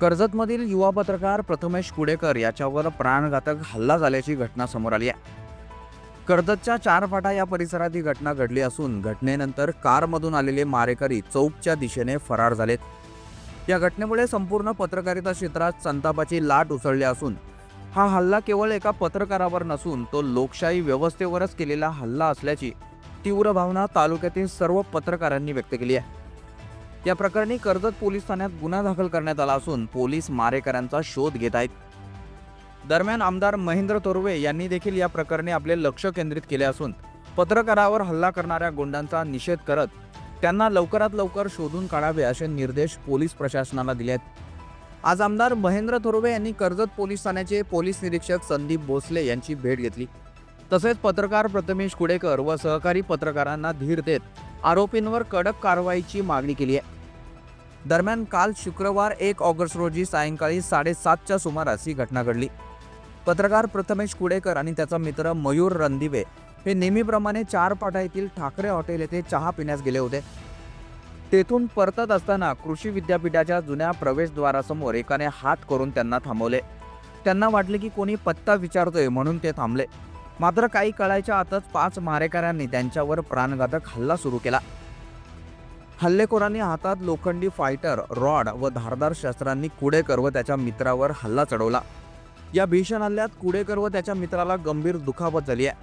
कर्जतमधील युवा पत्रकार प्रथमेश कुडेकर याच्यावर प्राणघातक हल्ला झाल्याची घटना समोर आली आहे. कर्जतच्या चार फाटा या परिसरात ही घटना घडली असून घटनेनंतर कारमधून आलेले मारेकरी चौकच्या दिशेने फरार झालेत. या घटनेमुळे संपूर्ण पत्रकारिता क्षेत्रात संतापाची लाट उसळली असून हा हल्ला केवळ एका पत्रकारावर नसून तो लोकशाही व्यवस्थेवरच केलेला हल्ला असल्याची तीव्र भावना तालुक्यातील सर्व पत्रकारांनी व्यक्त केली आहे. या प्रकरणी कर्जत पोलीस ठाण्यात गुन्हा दाखल करण्यात आला असून पोलीस मारेकऱ्यांचा शोध घेत आहेत. दरम्यान आमदार महेंद्र तोरवे यांनी देखील या प्रकरणी आपले लक्ष केंद्रित केले असून पत्रकारावर हल्ला करणाऱ्या गुंडांचा निषेध करत त्यांना लवकरात लवकर शोधून काढावे असे निर्देश पोलीस प्रशासनाला दिले आहेत. आज आमदार महेंद्र थोरवे यांनी कर्जत पोलीस ठाण्याचे पोलीस निरीक्षक संदीप भोसले यांची भेट घेतली. तसेच पत्रकार प्रथमेश कुडेकर व सहकारी पत्रकारांना धीर देत आरोपींवर कडक कारवाईची मागणी केली आहे. दरम्यान काल शुक्रवार एक ऑगस्ट रोजी सायंकाळी साडेसातच्या सुमारास ही घटना घडली. पत्रकार प्रथमेश कुडेकर आणि त्याचा मित्र मयूर रणदिवे हे नेहमीप्रमाणे चार पाटा येथील ठाकरे हॉटेल येथे चहा पिण्यास गेले होते. तेथून परतत असताना कृषी विद्यापीठाच्या जुन्या प्रवेशद्वारासमोर एकाने हात करून त्यांना थांबवले. त्यांना वाटले की कोणी पत्ता विचारतोय म्हणून ते थांबले. मात्र काही कळायच्या आतच पाच मारेकऱ्यांनी त्यांच्यावर प्राणघातक हल्ला सुरू केला. हल्लेखोरांनी हातात लोखंडी फायटर रॉड व धारदार शस्त्रांनी कुडेकर व त्याच्या मित्रावर हल्ला चढवला. या भीषण हल्ल्यात कुडेकर व त्याच्या मित्राला गंभीर दुखापत झाली आहे.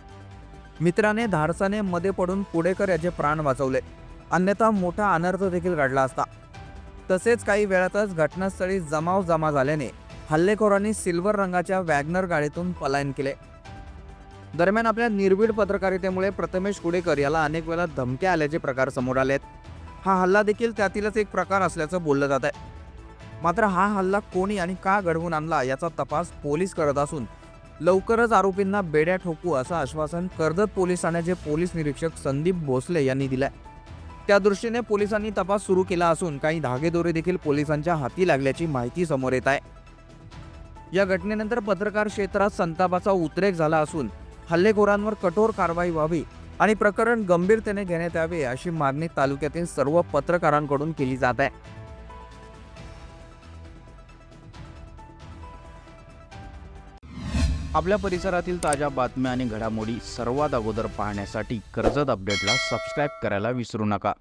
मित्राने धाडसाने मध्ये पडून कुडेकर याचे प्राण वाचवले. अन्यथा मोठा अनर्थ देखील घडला असता. तसेच काही वेळातच घटनास्थळी जमाव जमा झाल्याने हल्लेखोरांनी सिल्वर रंगाच्या वॅगनर गाडीतून पलायन केले. दरम्यान आपल्या निर्भीड पत्रकारितेमुळे प्रथमेश कुडेकर याला अनेक वेळा धमक्या आल्याचे प्रकार समोर आले आहेत हा हल्ला देखील त्यातीलच एक प्रकार असल्याचं बोललं जात आहे मात्र हा हल्ला कोणी आणि का घडवून आणला याचा तपास पोलीस करत असून लवकरच आरोपींना बेड्या ठोकू असं आश्वासन कर्जत पोलीस ठाण्याचे पोलीस निरीक्षक संदीप भोसले यांनी दिलंय. त्या दृष्टीने पोलिसांनी तपास सुरू केला असून काही धागेदोरे देखील पोलिसांच्या हाती लागल्याची माहिती समोर येत आहे. या घटनेनंतर पत्रकार क्षेत्रात संतापाचा उद्रेक झाला असून हल्लेखोरांवर कठोर कारवाई व्हावी आणि प्रकरण गंभीरतेने घेण्यात यावे अशी मागणी तालुक्यातील सर्व पत्रकारांकडून केली जात आहे. आपल्या परिसरातील ताज्या बातम्या आणि घडामोडी सर्वात अगोदर पाहण्यासाठी कर्जत अपडेटला सबस्क्राईब करायला विसरू नका.